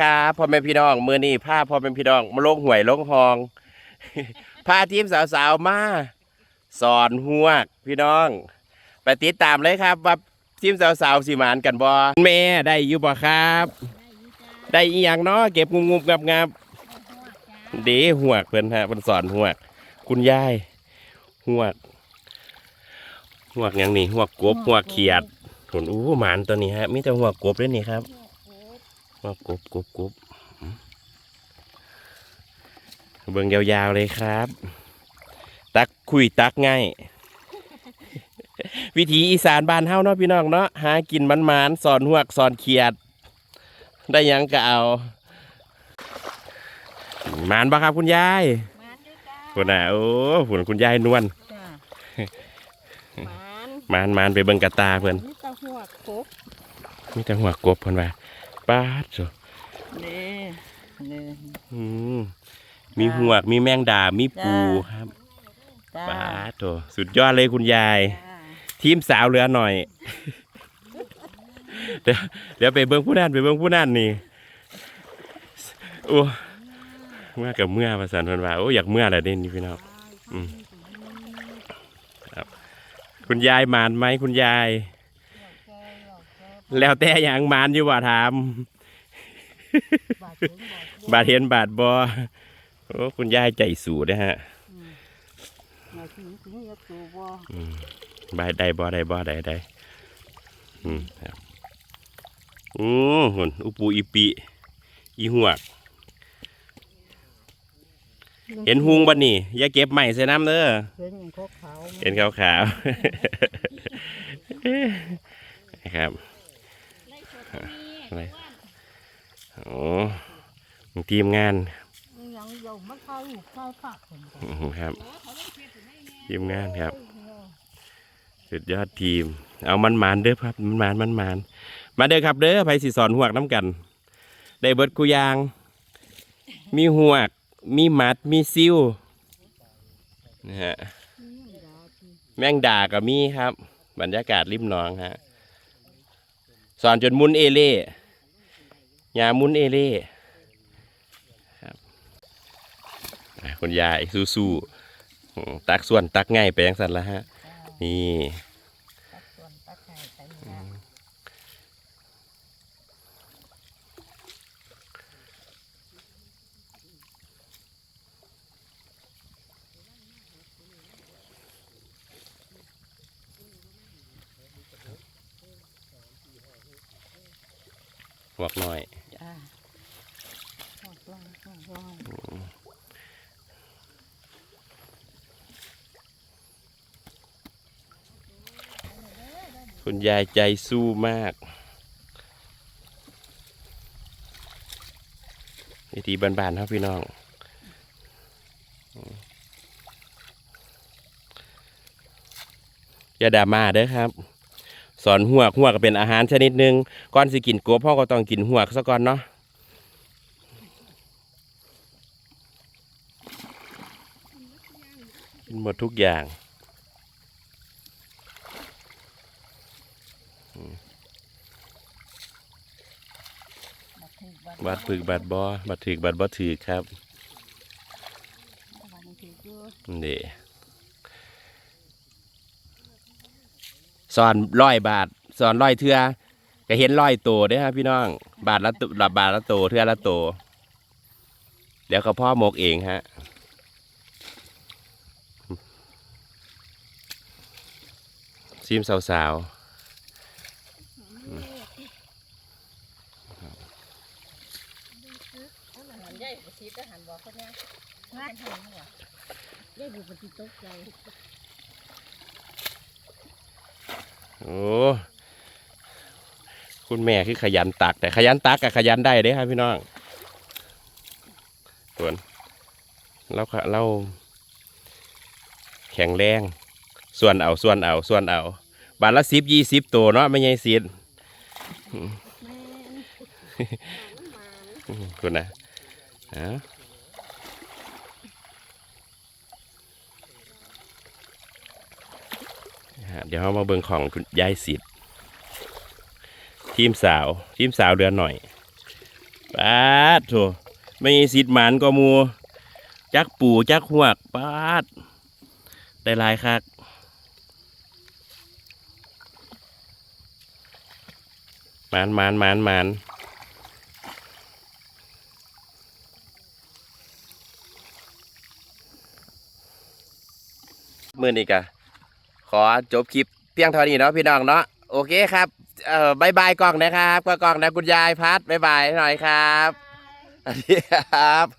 ครับพ่อแม่พี่น้องมือนี้พาพ่อแม่พี่น้องมาลงหวยลงหองพาทีมสาวๆมาสอนหวก พี่น้อง ไปติดตามเลยครับว่าทีมสาวๆสิหมานกันบ่แม่ได้อยู่บ่ครับ ได้อีหยังเนาะเก็บงุบงับเด้หวกเพิ่นฮะเพิ่นสอนหวก คุณยายหวกหวกหยังนี่หวกกบหวกเขียดผลอู้หมานตัวนี้ฮะมีแต่หวกกบเลยนี่ครับ ว่ากบกบกบอืมเบิ่งยาวๆเลยครับ ตักคุยตักง่าย วิถีอีสานบ้านเฮาเนาะพี่น้องเนาะหากินมันมานๆสอนหวกสอนเขียด ได้หยังก็เอาหมานบ่ครับคุณยายมาด้วยจ้าคุณน่ะโอ้ผุนคุณยายนวลจ้าหมานหมานหมานไปเบิ่งกระตาเพิ่นนี่ตะหัวกบมีแต่หัวกบเพิ่นว่า ป้าดโซนี่นี่อืมมีหวกมีแมงดา มีปูครับจ้าป้าดโถสุดยอดเลยคุณยายจ้าทีมสาวเหลือหน่อย เดี๋ยวเดี๋ยวไปเบิ้งผู้นั่นไปเบิ้งผู้นั่นนี่โอ้เมื่อกับเมื่อภาษาพันว่าโอ้อยากเมื่อแหละเด่นนี่พี่น้องอืมครับ คุณยายมานไหมคุณยาย แล้วแต่อย่างมานอยู่ว่าถาม บาดถึงบาดบาทเห็นบาทบอโอ้คุณยายใจสูดนะฮะมาถึงถึงยกตัวบ่บายได้บอได้บอได้ได้อืมครับอือหุ่นอุปูอีปีอีหวก เห็นหุงบันนี่อย่าเก็บใหม่ใส่น้ำเด้อเห็นอย่างขาวๆเห็นขาวขาวๆนะครับ อะไรโอ้ทีมงานยังอยู่มันเข้าอยู่เข้าปากครับทีมงานครับ สุดยอดทีม เอามันมานเด้อครับ มันมานมันมานมาเด้อครับเด้อไผสิสอนหวกน้ำกัน ได้เบิดกูยาง มีหวก มีหมัด มีซิวนะฮะแมงดากับมีครับ บรรยากาศริมหนองฮะ สอนจนมุนเอเล่ ยามุนเอเล่ครับคุณยายสู้ๆตักส่วนตักง่ายไปยังสันละฮะ นี่ตักส่วนตักไข่ใส่เนื้อหวกหน่อย จ้าหอดลอยหอดลอย คุณยายใจสู้มากวิธีบานๆครับพี่น้องอย่าด่ามาเด้อครับ สอนหัวหัวก็เป็นอาหารชนิดหนึ่งก่อนสิกินกบพ่อก็ต้องกินหัวซะก่อนเนาะกิน หมดทุกอย่างบัดถึงบัดบัตรถึกบัตรบอบัตรถึกบัตรบ่ถึกครับบัดถึงเยอะนี่สอนร้อยบาทสอนร้อยเทือก็เห็นร้อยโตเด้อครับพี่น้อง บาทละตุละบาทละโตเทือละโตเดี๋ยวก็พ่อหมกเองฮะ ซิมสาวสาวโอ้คุณแม่คือขยันตัก แต่ขยันตักกับขยันได้เด้ครับพี่น้องส่วนเราก็เราแข็งแรง ส่วนเอาส่วนเอาส่วนเอาบาทละสิบยี่สิบตัวเนาะไม่ใช่สิบแม่นคุณนะเอาฮะเดี๋ยวเรามาเบิ่งของคุณยายสิทธิ์ทีมสาว ทีมสาวเดือนหน่อยปาดโถไม่มีสิทธิ์หมานก็มู จักปู่จักหวกปาดได้ลายคัก มานมานมานมานมือนี้กะขอจบคลิปเพียงเท่านี้เนาะพี่น้องเนาะโอเคครับเอ่อบายบายกล้องนะครับก็กล้องนะคุณยายพัดบายบายหน่อยครับสวัสดีครับ